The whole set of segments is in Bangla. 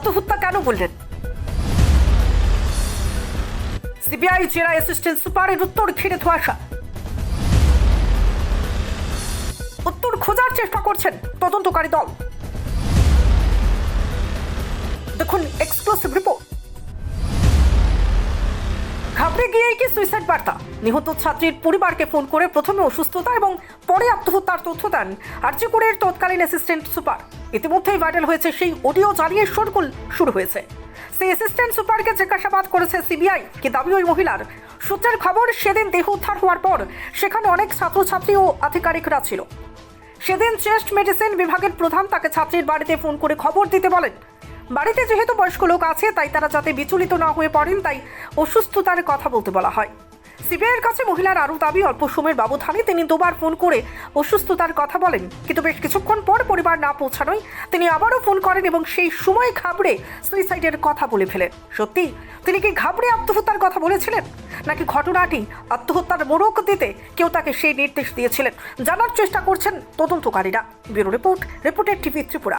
আত্মহত্যা কেন বললেন? সিবিআই জেলা অ্যাসিস্ট্যান্ট সুপারের উত্তর ঘিরে ধোয়াশা। উত্তর খোঁজার চেষ্টা করছেন তদন্তকারী দল। দেখুন এক্সক্লুসিভ রিপোর্ট ঘাবড়ে গিয়েই কি সুইসাইড বার্তা। নিহত ছাত্রীর পরিবারকে ফোন করে প্রথমে অসুস্থতা এবং পরে আত্মহত্যার তথ্য দেন আর্যপুরের তৎকালীন অ্যাসিস্ট্যান্ট সুপার। ইতিমধ্যেই ভাইরাল হয়েছে সেই অডিও জানিয়ে শোরগোল শুরু হয়েছে। সেই অ্যাসিস্ট্যান্ট সুপারকে জিজ্ঞাসাবাদ করেছে সিবিআই, কি দাবি ওই মহিলার? সূত্রের খবর, সেদিন দেহ উদ্ধার হওয়ার পর সেখানে অনেক ছাত্রছাত্রী ও আধিকারিকরা ছিল। সেদিন চেস্ট মেডিসিন বিভাগের প্রধান তাকে ছাত্রীর বাড়িতে ফোন করে খবর দিতে বলেন। বাড়িতে যেহেতু বয়স্ক লোক আছে, তাই তারা যাতে বিচলিত না হয়ে পড়েন, তাই অসুস্থতার কথা বলতে বলা হয়। সিবিআইয়ের কাছে মহিলার আরও দাবি, অল্প সময়ের ব্যবধানে তিনি দুবার ফোন করে অসুস্থতার কথা বলেন। কিন্তু বেশ কিছুক্ষণ পর পরিবার না পৌঁছানোয় তিনি আবারও ফোন করেন এবং সেই সময় ঘাবড়ে সুইসাইডের কথা বলে ফেলেন। সত্যি, তিনি কি ঘাবড়ে আত্মহত্যার কথা বলেছিলেন? নাকি ঘটনাটি আত্মহত্যার মোড়ক দিতে কেউ তাকে সেই নির্দেশ দিয়েছিলেন? জানার চেষ্টা করছেন তদন্তকারীরা। ব্যুরো রিপোর্ট, রিপোর্টের টিভি ত্রিপুরা।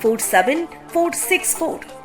47464